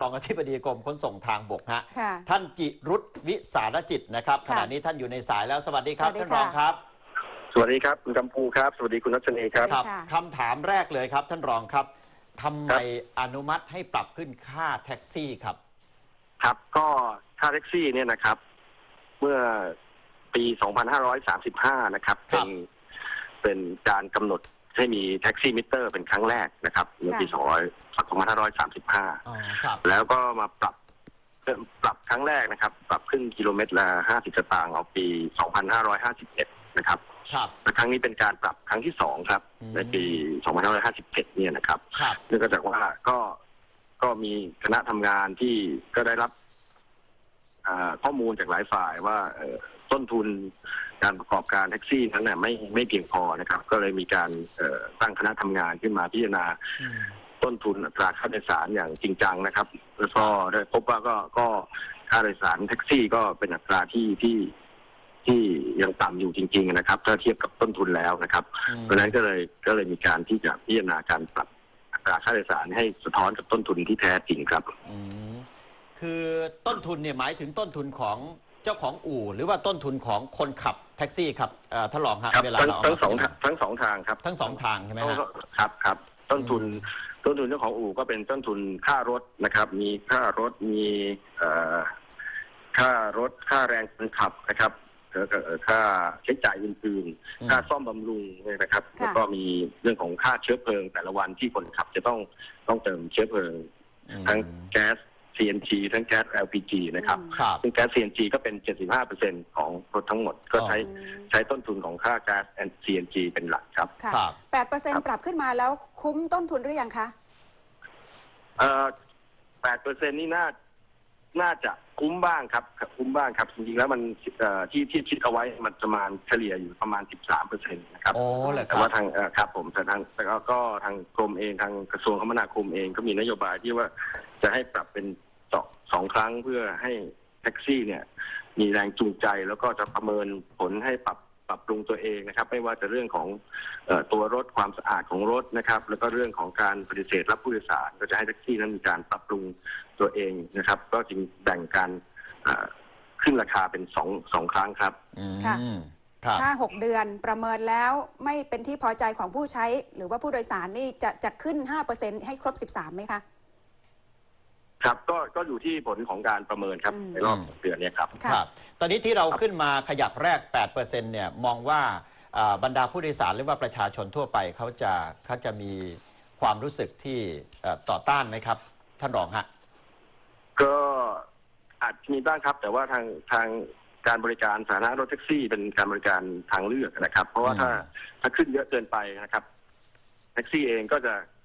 รองอธิบดีกรมขนส่งทางบกฮะค่ะท่านจิรุตวิสารจิตนะครับขค่ะณะนี้ท่านอยู่ในสายแล้วสวัสดีครับสวัสดีท่านรองค่ะ ครับสวัสดีครับคุณกำพูครับ สวัสดีคุณรัชนีครับ ครับค่ะคำถามแรกเลยครับ ท่านรองครับทำไมครับอนุมัติให้ปรับขึ้นค่าแท็กซี่ครับ ครับก็ค่าแท็กซี่เนี่ยนะครับ เมื่อปี 2535 นะครับ ครัเป็บนเป็นการกำหนด ให้มีแท็กซี่มิเตอร์เป็นครั้งแรกนะครับเมื่อปี2535อ๋อครับแล้วก็มาปรับปรับครั้งแรกนะครับ ปรับขึ้นกิโลเมตรละ 50สตางค์เอาปี 2551 นะครับครับและครั้งนี้เป็นการปรับครั้งที่สองครับอืมในปี 2557 เนี่ยนะครับครับเนื่องจากว่าก็ก็มีคณะทำงานที่ก็ได้รับอ่าข้อมูลจากหลายฝ่ายว่าเอ่อ ต้นทุนการประกอบการแท็กซี่นั้นเนี่ยไม่ไม่เพียงพอนะครับ ก็เลยมีการเอ่อตั้งคณะทำงานขึ้นมาพิจารณาอืมต้นทุนอัตราค่าโดยสารอย่างจริงจังนะครับ แล้วก็ได้พบว่าก็ก็ค่าโดยสารแท็กซี่ก็เป็นอัตราที่ที่ที่ยังต่ำอยู่จริง ๆ นะครับ ถ้าเทียบกับต้นทุนแล้วนะครับ เพราะฉะนั้นก็เลยก็เลยมีการที่จะพิจารณาการปรับอัตราค่าโดยสารให้สะท้อนกับต้นทุนที่แท้จริงครับอืมคือต้นทุนเนี่ยหมายถึงต้นทุนของ เจ้าของอู่ หรือว่าต้นทุนของคนขับแท็กซี่ครับเอ่อท่านรองฮะครับเวลาทั้งเราทั้งเาสองมาทางทั้งสองทางครับทั้งสองทางใช่ไหมฮะครับครับต้นทุนอืมต้นทุนเจ้าของอู่ก็เป็นต้นทุนค่ารถนะครับ มีค่ารถมีเอ่อค่ารถค่าแรงคนขับนะครับแล้วก็เอ่อค่าใช้จ่ายอื่นๆ ค่าซ่อมบำรุงเนี่ยนะครับค่ะแล้วก็มีเรื่องของค่าเชื้อเพลิงแต่ละวันที่คนขับจะต้องต้องเติมเชื้อเพลิงอืมทั้งแก๊ส CNG ทั้งแก๊ส LPG นะครับอืมครับ ซึ่งแก๊ส CNG ก็เป็น 75%ของรถทั้งหมด ก็ใช้อืม ใช้ต้นทุนของค่าแก๊ส CNG เป็นหลักครับ ค่ะครับ แปดเปอร์เซ็นครัต์บปรับขึ้นมาแล้วคุ้มต้นทุนหรือยังคะ เอ่อ8%นี่น่า น่าจะคุ้มบ้างครับ คุ้มบ้างครับ จริงๆ แล้วมันเอ่อที่ที่คิดเอาไว้มันประมาณเฉลี่ยอยู่ประมาณ 13%นะครับ โอ้เหรอคแต่รับว่าทางเอ่อครับผมแต่ทางแต่ก็ก็ทางกรมเองทางกระทรวงคมนาคมเองก็มีนโยบายที่ว่าจะให้ปรับเป็น สองสองครั้งเพื่อให้แท็กซี่เนี่ยมีแรงจูงใจแล้วก็จะประเมินผลให้ปรับปรับปรุงตัวเองนะครับ ไม่ว่าจะเรื่องของเอ่อตัวรถความสะอาดของรถนะครับ แล้วก็เรื่องของการปฏิเสธรับผู้โดยสารก็จะให้แท็กซี่นั้นมีการปรับปรุงตัวเองนะครับ ก็จึงแบ่งการเอ่อขึ้นราคาเป็นสองสองครั้งครับอืมค่ะครับถ้าหกเดือนประเมินแล้วไม่เป็นที่พอใจของผู้ใช้ หรือว่าผู้โดยสารนี่จะจะขึ้นห้าเปอร์เซ็นให้ครบสิบสามไหมคะ ครับก็ก็อยู่ที่ผลของการประเมินครับ อืม ในรอบอืมสองเดือนเนี้ครับ ค่ะ ครับตอนนี้ที่เราครับขึ้นมาขยักแรก 8%เนี่ยมองว่าอ่าบรรดาผู้โดยสารหรือว่าประชาชนทั่วไปเขาจะเขาจะมีความรู้สึกที่เอ่อต่อต้านไหมครับ ท่านรองฮะ ก็อาจจะมีบ้างครับ แต่ว่าทางทางการบริการสาธารณะรถแท็กซี่ เป็นการบริการทางเลือกนะครับ เพราะว่าถ้าอืมถ้าขึ้นเยอะเกินไปนะครับ แท็กซี่เองก็จะขาด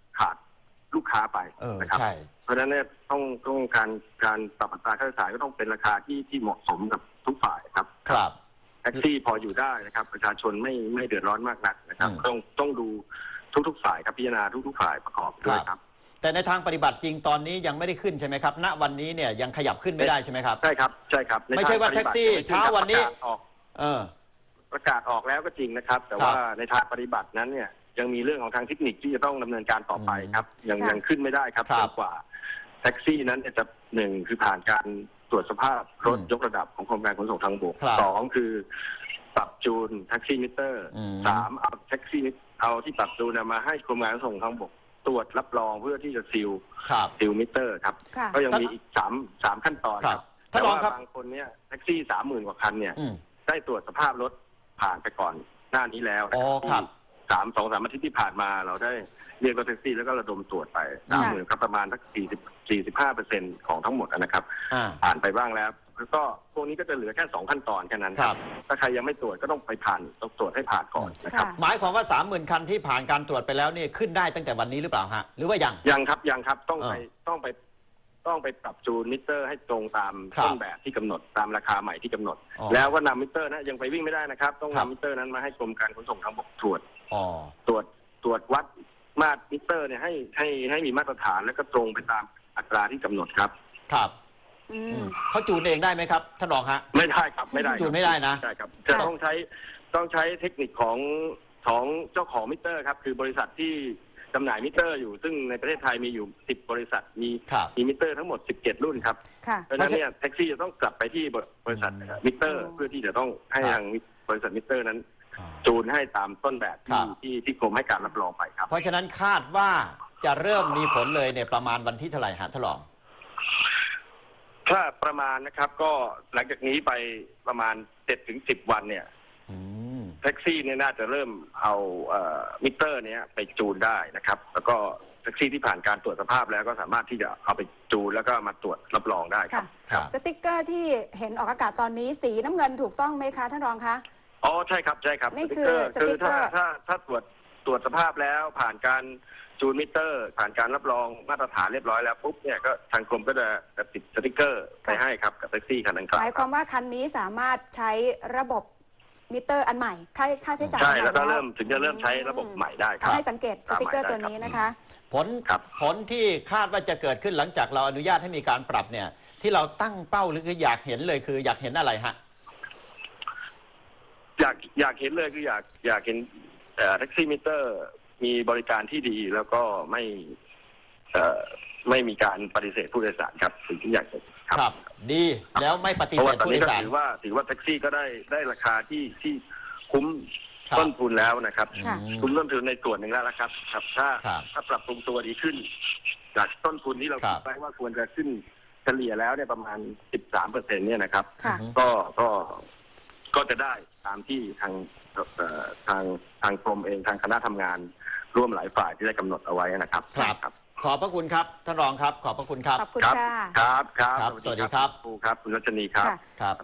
ลูกค้าไปเออนะครับ ใช่ เพราะฉะนั้นเนี่ยต้องต้องการการปรับอัตราค่าโดยสารก็ต้องเป็นราคาที่ที่เหมาะสมกับทุกฝ่ายครับครับ แท็กซี่พออยู่ได้นะครับ ประชาชนไม่ไม่เดือดร้อนมากนักนะครับ อืม ต้องต้องดูทุกๆฝ่ายครับพิจารณาทุกๆฝ่ายประกอบด้วยครับ แต่ในทางปฏิบัติจริงตอนนี้ยังไม่ได้ขึ้นใช่ไหมครับ ณวันนี้เนี่ยยังขยับขึ้นไม่ได้ใช่ไหมครับ ใช่ครับใช่ครับในไม่ใช่ว่าทงปฏิบัติแท็กซี่ยังไม่ขึ้เช้าวันนี้ ประกศออก เออ ประกาศออกแล้วก็จริงนะครับ แต่ครับว่าในทางปฏิบัตินั้นเนี่ย ยังมีเรื่องของทางเทคนิคที่จะต้องดำเนินการต่อไปครับ ยังค่ะ ยังขึ้นไม่ได้ครับครัจบนกว่า แท็กซี่นั้นจะหนึ่งคือผ่านการตรวจสภาพรถอืมยกระดับของกรมการขนส่งทางบกครับสองคือปรับจูนแท็กซี่มิเตอร์อืม สามเอาแท็กซี่เอาที่ปรับจูนน่ะมาให้กรมการขนส่งทางบกตรวจรับรองเพื่อที่จะซีลครับซีลมิเตอร์ครับ ค่ะ ก็ยังมีอีกสามสามขั้นตอนคครัรับบท่านแต่รองว่าครับ บางคนเนี่ยแท็กซี่สามหมื่นกว่าคันเนี่ย อืม ได้ตรวจสภาพรถผ่านไปก่อนหน้านี้แล้วนะอ๋อครับ สามสองสามอาทิตย์ที่ผ่านมาเราได้เรียกรถแท็กซี่แล้วก็ระดมตรวจไปสามหมื่นก็ประมาณสักสี่สิบสี่สิบห้าเปอร์เซ็นของทั้งหมดนะครับ อ่า ผ่านไปบ้างแล้วแล้วก็พวกนี้ก็จะเหลือแค่สองขั้นตอนแค่นั้นครับ ถ้าใครยังไม่ตรวจก็ต้องไปผ่านต้องตรวจให้ผ่านก่อนนะครับค่ะหมายความว่าสามหมื่นคันที่ผ่านการตรวจไปแล้วเนี่ยขึ้นได้ตั้งแต่วันนี้หรือเปล่าฮะ หรือว่ายัง ยังครับยังครับต้องไปอ่าต้องไปต้องไปปรับจูนมิเตอร์ให้ตรงตามครับต้นแบบที่กำหนดตามราคาใหม่ที่กำหนด อ๋อแล้วก็นำมิเตอร์นะยังไปวิ่งไม่ได้นะครับ ต้องครับ นำมิเตอร์นั้นมาให้กรมการขนส่งทางบกตรวจ อ๋อตรวจตรวจวัดมาตรมิเตอร์เนี่ยให้ให้ให้มีมาตรฐานแล้วก็ตรงไปตามอัตราที่กำหนดครับ ครับอือืมมเขาจูนเองได้ไหมครับท่านรองฮะ ไม่ได้ครับไม่ได้ครับจูนไม่ได้นะใช่ครับจะต้องใช้ต้องใช้เทคนิคของของเจ้าของมิเตอร์ครับ คือบริษัทที่จำหน่ายมิเตอร์อยู่ ซึ่งในประเทศไทยมีอยู่ 10 บริษัทมีครับมีมิเตอร์ทั้งหมด 17 รุ่นครับค่ะ เพราะฉะนั้นเนี่ยแท็กซี่จะต้องกลับไปที่บริษัทอืมมิเตอร์อ๋อเพื่อที่จะต้องให้ครับทาง บริษัทมิเตอร์นั้นอ่าจูนให้ตามต้นแบบครัที่บ ที่ที่กรมให้การรับรองไปครับ เพราะฉะนั้นคาดว่าจะเริ่มมีผลเลยเนี่ยประมาณวันที่เท่าไหร่ฮะท่านรอง ถ้าประมาณนะครับก็หลังจากนี้ไปประมาณ7ถึง10วันเนี่ย อืม แท็กซี่เนี่ยน่าจะเริ่มเอาเอ่อมิเตอร์เนี้ยไปจูนได้นะครับ แล้วก็แท็กซี่ที่ผ่านการตรวจสภาพแล้วก็สามารถที่จะเอาไปจูนแล้วก็มาตรวจรับรองได้ครัค่ะบครับ สติกเกอร์ที่เห็นออกอากาศตอนนี้สีน้ำเงินถูกต้องไหมคะท่านรองคะ อ๋อใช่ครับใช่ครับนี่สติ๊กคือเกอร์สคืติ๊อกเกอถ้าร์ถ้าถ้าตรวจตรวจสภาพแล้วผ่านการจูนมิเตอร์ ผ่านการรับรองมาตรฐานเรียบร้อยแล้วปุ๊บเนี่ยก็ทางกรมก็จะจะติดสติ๊กเกอร์ไปให้ครับกับแท็กซี่คันดังกล่าหมายวความว่าคันนี้สามารถใช้ระบบมิเตอร์อันใหม่ ค่าค่าใช้จ่ายใช่อันใหแล้วก็เริ่มถึงจะเริ่มใช้ระบบใหม่ได้คเอารับให้สังเกตสติกเกอร์ตัวนี้นะคะ ผลครับ ผลที่คาดว่าจะเกิดขึ้นหลังจากเราอนุญาตให้มีการปรับเนี่ย ที่เราตั้งเป้าหรือคืออยากเห็นเลยคืออยากเห็นอะไรฮะ อยากอยากเห็นเลยคืออยากอยากเห็นเอ่อแท็กซี่มิเตอร์ มีบริการที่ดีแล้วก็ไม่เอ่อไม่มีการปฏิเสธผู้โดยสารครับสิ่งที่อยากเห็นครับครับดีแล้วไม่ปฏิเพราะเสว่าธตอนผู้โดนี้ยก็สารถือว่าถือว่าแท็กซี่ก็ได้ได้ราคาที่ที่คุ้มครับต้นทุนแล้วนะครับค่ะอืมคุ้มต้นทุนในส่วนหนึ่งแล้วนะครับ ครับ ถ้าครับถ้าปรับปรุงตัวดีขึ้น จากต้นทุนที่เราครัคิบดไว้ว่าควรจะขึ้นเฉลี่ยแล้วเนี่ยประมาณ 13เปอร์เซ็นเนี่ยนะครับค่ะอืมก็ก็ ก็จะได้ตามที่ทางเอ่อทางทางกรมเองทางคณะทำงานร่วมหลายฝ่ายที่ได้กำหนดเอาไว้นะครับครับครับ ขอบพระคุณครับท่านรองครับ ขอบพระคุณครับขอบคุณครับค่ะครับครับครับ สวัสดีครับครูครับคุณรัชนีครับค่ะครับ